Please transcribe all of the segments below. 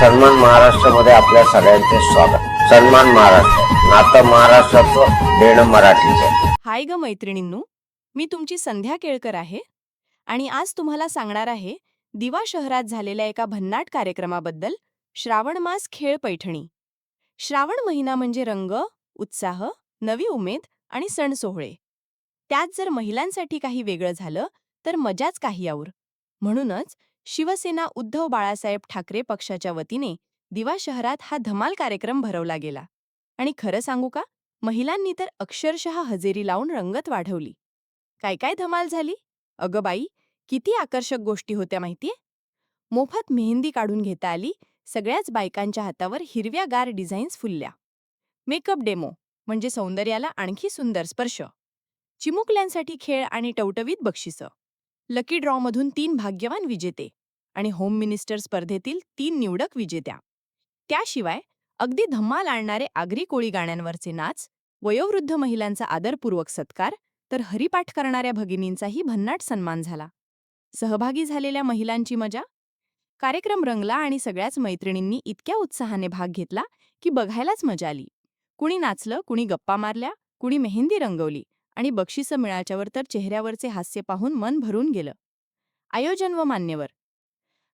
सन्मान महाराष्ट्रामध्ये आपल्या सगळ्यांचे स्वागत. सन्मान महाराष्ट्र नातं महाराष्ट्राचं देणं मराठीचं. हाय ग मैत्रिणींनो मी तुमची संध्या केळकर आहे आणि आज तुम्हाला सांगणार आहे दिवा शहरात झालेल्या एका भन्नाट कार्यक्रमाबद्दल श्रावण मास खेळ पैठणी. श्रावण महिना म्हणजे रंग उत्साह नवी उमेद आणि सण सोहळे. त्यात जर महिलांसाठी काही वेगळं झालं तर मजाच काही आऊर. म्हणूनच शिवसेना उद्धव बाळासाहेब ठाकरे पक्षाच्या वतीने दिवा शहरात हा धमाल कार्यक्रम भरवला गेला. आणि खरं सांगू का? महिलांनी तर अक्षरशः हजेरी लावून रंगत वाढवली. काय काय धमाल झाली? अगं बाई किती आकर्षक गोष्टी होत्या माहितीये? मोफत मेहंदी काढून घेता आली सगळ्याच बायकांच्या हातावर हिरव्यागार डिझाईन्स फुलल्या. मेकअप डेमो म्हणजे सौंदर्याला आणखी सुंदर स्पर्श. चिमुकल्यांसाठी खेळ आणि टवटवीत बक्षिसं. लकी ड्रॉमधून तीन भाग्यवान विजेते आणि होम मिनिस्टर स्पर्धेतील तीन निवडक विजेत्या. त्याशिवाय अगदी धम्माल आणणारे आगरी कोळी गाण्यांवरचे नाच वयोवृद्ध महिलांचा आदरपूर्वक सत्कार तर हरिपाठ करणाऱ्या भगिनींचाही भन्नाट सन्मान झाला. सहभागी झालेल्या महिलांची मजा? कार्यक्रम रंगला आणि सगळ्याच मैत्रिणींनी इतक्या उत्साहाने भाग घेतला की बघायलाच मजा आली. कुणी नाचलं कुणी गप्पा मारल्या कुणी मेहंदी रंगवली आणि बक्षिसं मिळाल्यावर तर चेहऱ्यावरचे हास्य पाहून मन भरून गेलं. आयोजन व मान्यवर.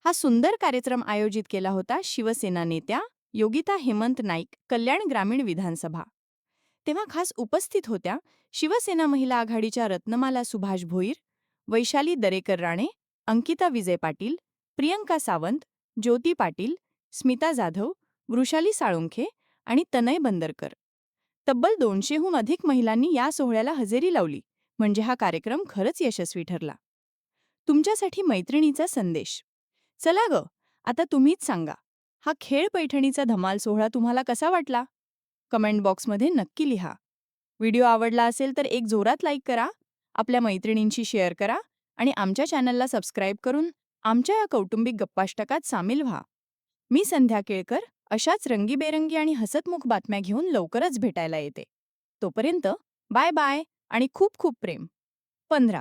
हा सुंदर कार्यक्रम आयोजित केला होता शिवसेना नेत्या योगिता हेमंत नाईक कल्याण ग्रामीण विधानसभा. तेव्हा खास उपस्थित होत्या शिवसेना महिला आघाडीच्या रत्नमाला सुभाष भोईर वैशाली दरेकर राणे अंकिता विजय पाटील प्रियंका सावंत ज्योती पाटील स्मिता जाधव वृषाली साळुंखे आणि तनय बंदरकर. तब्बल दोनशेहून अधिक महिलांनी या सोहळ्याला हजेरी लावली म्हणजे हा कार्यक्रम खरंच यशस्वी ठरला. तुमच्यासाठी मैत्रिणीचा संदेश. चला ग आता तुम्हीच सांगा हा खेळ पैठणीचा धमाल सोहळा तुम्हाला कसा वाटला? कमेंट बॉक्समध्ये नक्की लिहा. व्हिडिओ आवडला असेल तर एक जोरात लाईक करा आपल्या मैत्रिणींशी शेअर करा आणि आमच्या चॅनलला सबस्क्राईब करून आमच्या या कौटुंबिक गप्पाष्टकात सामील व्हा. मी संध्या केळकर अशाच रंगीबेरंगी आणि हसतमुख बातम्या घेऊन लवकरच भेटायला येते. तोपर्यंत बाय बाय आणि खूप खूप प्रेम. पंधरा